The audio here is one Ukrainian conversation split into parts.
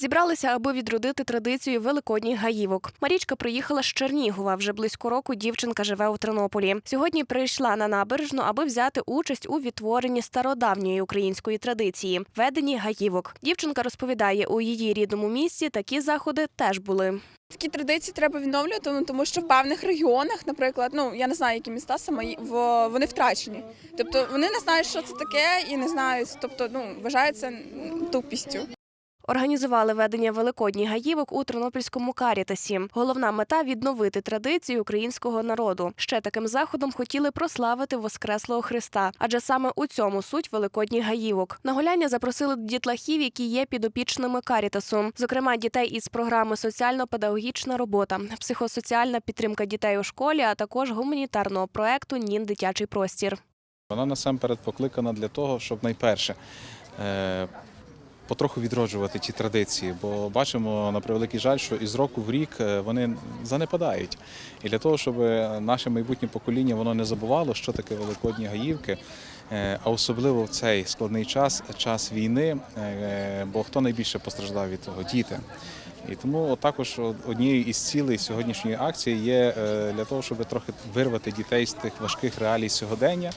Зібралися, аби відродити традицію великодніх гаївок. Марічка приїхала з Чернігова. Вже близько року дівчинка живе у Тернополі. Сьогодні прийшла на набережну, аби взяти участь у відтворенні стародавньої української традиції веденні гаївок. Дівчинка розповідає, у її рідному місті такі заходи теж були. Такі традиції треба відновлювати, ну, тому що в певних регіонах, наприклад, ну я не знаю, які міста саме в- вони втрачені. Тобто вони не знають, що це таке, і не знають, тобто ну вважається тупістю. Організували ведення великодніх гаївок у Тернопільському карітасі. Головна мета відновити традицію українського народу. Ще таким заходом хотіли прославити Воскреслого Христа, адже саме у цьому суть великодніх гаївок. На гуляння запросили дітлахів, які є підопічними карітасу, зокрема дітей із програми Соціально-педагогічна робота, психосоціальна підтримка дітей у школі, а також гуманітарного проекту Нін дитячий простір. Вона насамперед покликана для того, щоб найперше е, потроху відроджувати ті традиції, бо бачимо на превеликий жаль, що із року в рік е, вони занепадають. І для того, щоб наше майбутнє покоління воно не забувало, що таке великодні гаївки. е, А особливо в цей складний час, час війни, е, бо хто найбільше постраждав від того? Діти. І тому також однією із цілей сьогоднішньої акції є е, для того, щоб трохи вирвати дітей з тих важких реалій сьогодення.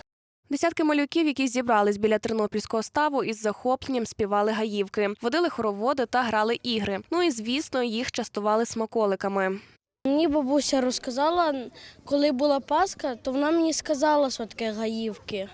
Десятки малюків, які зібрались біля тернопільського ставу, із захопленням співали гаївки, водили хороводи та грали ігри. Ну і звісно, їх частували смаколиками. Мені бабуся розказала, коли була Пасха, то вона мені сказала, що таке гаївки.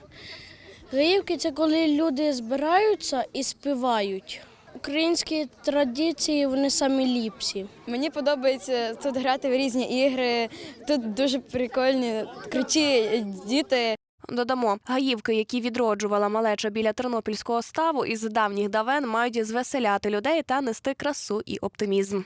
Гаївки це коли люди збираються і співають. Українські традиції вони самі ліпші. Мені подобається тут грати в різні ігри. Тут дуже прикольні, круті діти. Додамо, гаївки, які відроджувала малеча біля тернопільського ставу, із давніх давен мають звеселяти людей та нести красу і оптимізм.